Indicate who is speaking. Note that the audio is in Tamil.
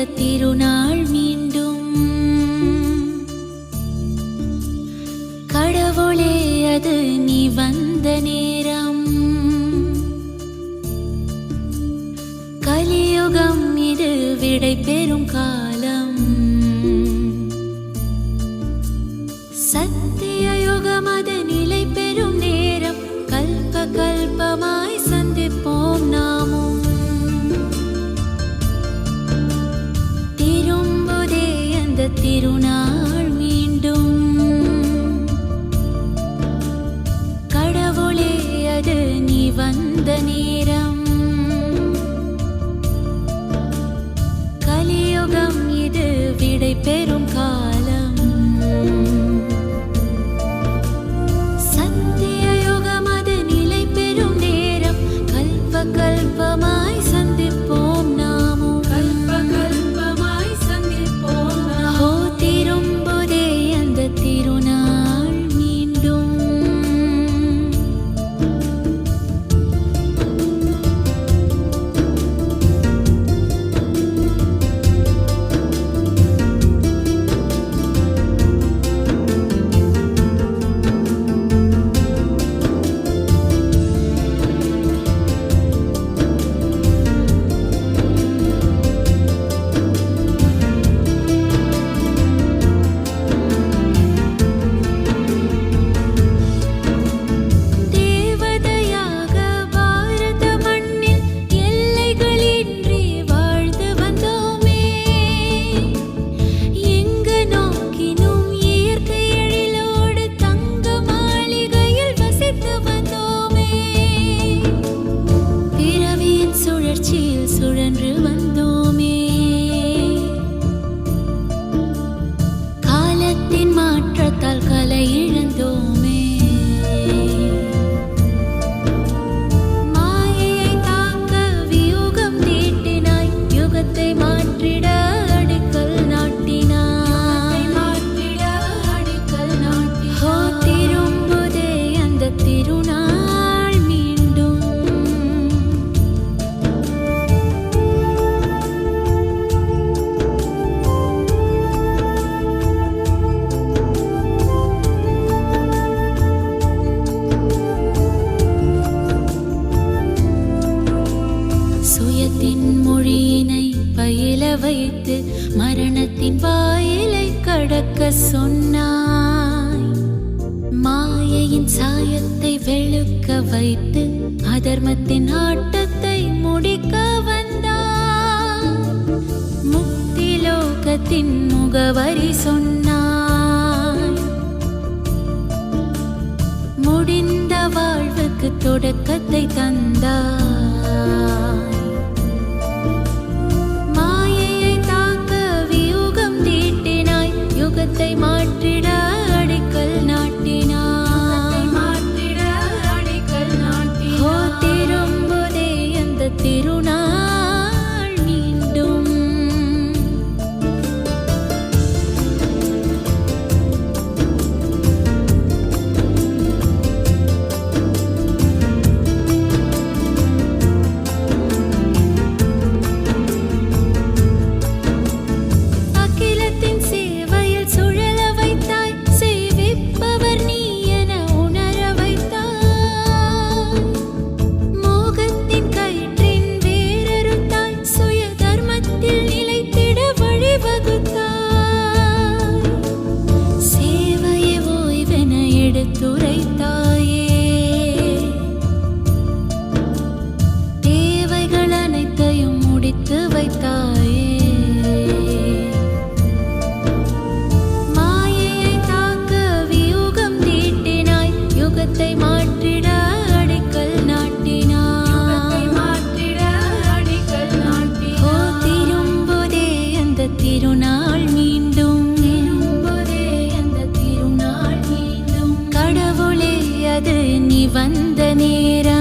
Speaker 1: இந்த திருநாள் மீண்டும். கடவுளே அது நீ வந்த நேரம். கலியுகம் இது விடை பெறும் காலம். కరుణా என்று வந்த வைத்து மரணத்தின் வாயிலை கடக்க சொன்னாய். மாயையின் சாயத்தை வெளுக்க வைத்து அதர்மத்தின் ஆட்டத்தை முடிக்க வந்தாய். முக்தி லோகத்தின் முகவரி சொன்னாய். யுகத்தை மாற்றிட அடிக்கல் நாட்டினாரும்போதே அந்த திருநாள் மீண்டும். கடவுளே அது நீ வந்த நேரம்.